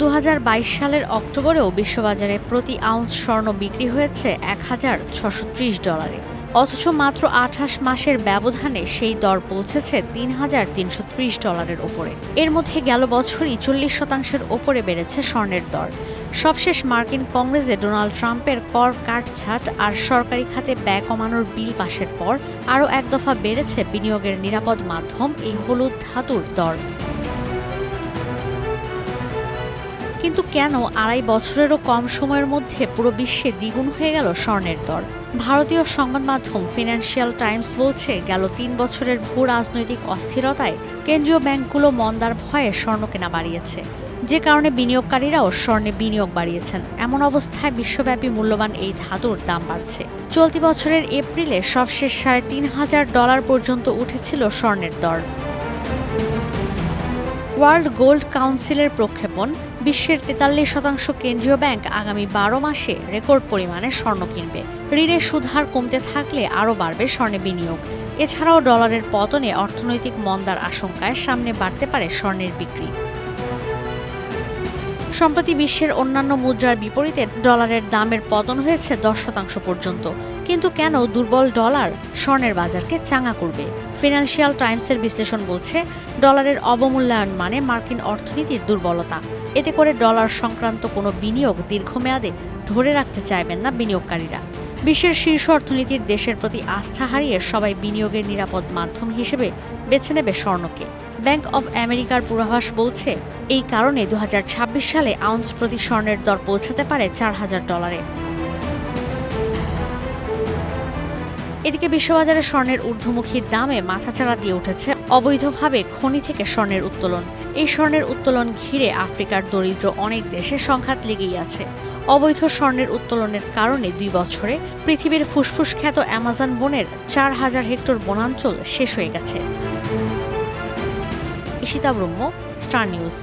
দু হাজার বাইশ সালের অক্টোবরেও বিশ্ববাজারে প্রতি আউন্স স্বর্ণ বিক্রি হয়েছে এক হাজার ছশো ডলারে। অথচ মাত্র আঠাশ মাসের ব্যবধানে সেই দর পৌঁছেছে তিন হাজার তিনশো ত্রিশ ডলারের ওপরে এর মধ্যে গেল বছরই চল্লিশ শতাংশের ওপরে বেড়েছে স্বর্ণের দর। সবশেষ মার্কিন কংগ্রেসে ডোনাল্ড ট্রাম্পের কর কাটছাট আর সরকারি খাতে ব্যয় কমানোর বিল পাশের পর আরও এক দফা বেড়েছে বিনিয়োগের নিরাপদ মাধ্যম এই হলুদ ধাতুর দর। কিন্তু কেন আড়াই বছরেরও কম সময়ের মধ্যে পুরো বিশ্বে দ্বিগুণ হয়ে গেল স্বর্ণের দর? ভারতীয় সংবাদ মাধ্যম ফিনান্সিয়াল টাইমস বলছে, গেল তিন বছরের ভূ রাজনৈতিক অস্থিরতায় কেন্দ্রীয় ব্যাংকগুলো মন্দার ভয়ে স্বর্ণ কেনা বাড়িয়েছে। যে কারণে বিনিয়োগকারীরাও স্বর্ণে বিনিয়োগ বাড়িয়েছেন। এমন অবস্থায় বিশ্বব্যাপী মূল্যবান এই ধাতুর দাম বাড়ছে। চলতি বছরের এপ্রিলে সবশেষ সাড়ে তিন হাজার ডলার পর্যন্ত উঠেছিল স্বর্ণের দর। ওয়ার্ল্ড গোল্ড কাউন্সিলের প্রক্ষেপণ, বিশ্বের তেতাল্লিশ শতাংশ কেন্দ্রীয় ব্যাংক আগামী বারো মাসে রেকর্ড পরিমাণে স্বর্ণ কিনবে। ঋণের সুদহার কমতে থাকলে আরও বাড়বে স্বর্ণে বিনিয়োগ। এছাড়াও ডলারের পতনে অর্থনৈতিক মন্দার আশঙ্কায় সামনে বাড়তে পারে স্বর্ণের বিক্রি। সম্প্রতি বিশ্বের অন্যান্য মুদ্রার বিপরীতে ডলারের দামের পতন হয়েছে দশ শতাংশ পর্যন্ত। কিন্তু কেন দুর্বল ডলার স্বর্ণের বাজারকে চাঙা করবে? ফিনান্সিয়াল টাইমসের বিশ্লেষণ বলছে, ডলারের অবমূল্যায়ন মানে মার্কিন অর্থনীতির দুর্বলতা। এতে করে ডলার সংক্রান্ত কোনো বিনিয়োগ দীর্ঘমেয়াদে ধরে রাখতে চাইবেন না বিনিয়োগকারীরা। বিশ্বের শীর্ষ অর্থনীতির দেশের প্রতি আস্থা হারিয়ে সবাই বিনিয়োগের নিরাপদ মাধ্যম হিসেবে বেছে নেবে স্বর্ণকে। ব্যাংক অব আমেরিকার পূর্বাভাস বলছে, এই কারণে দু হাজার ছাব্বিশ সালে আউন্স প্রতি স্বর্ণের দর পৌঁছাতে পারে চার হাজার ডলারে। এদিকে বিশ্ববাজারে স্বর্ণের ঊর্ধ্বমুখী দামে মাথাচাড়া দিয়ে উঠেছে অবৈধভাবে খনি থেকে স্বর্ণের উত্তোলন। এই স্বর্ণের উত্তোলন ঘিরে আফ্রিকার দরিদ্র অনেক দেশে সংঘাত লেগেই আছে। অবৈধ স্বর্ণের উত্তোলনের কারণে দুই বছরে পৃথিবীর ফুসফুস খ্যাত অ্যামাজন বনের চার হাজার হেক্টর বনাঞ্চল শেষ হয়ে গেছে। ইশিতা ব্রহ্ম, স্টার নিউজ।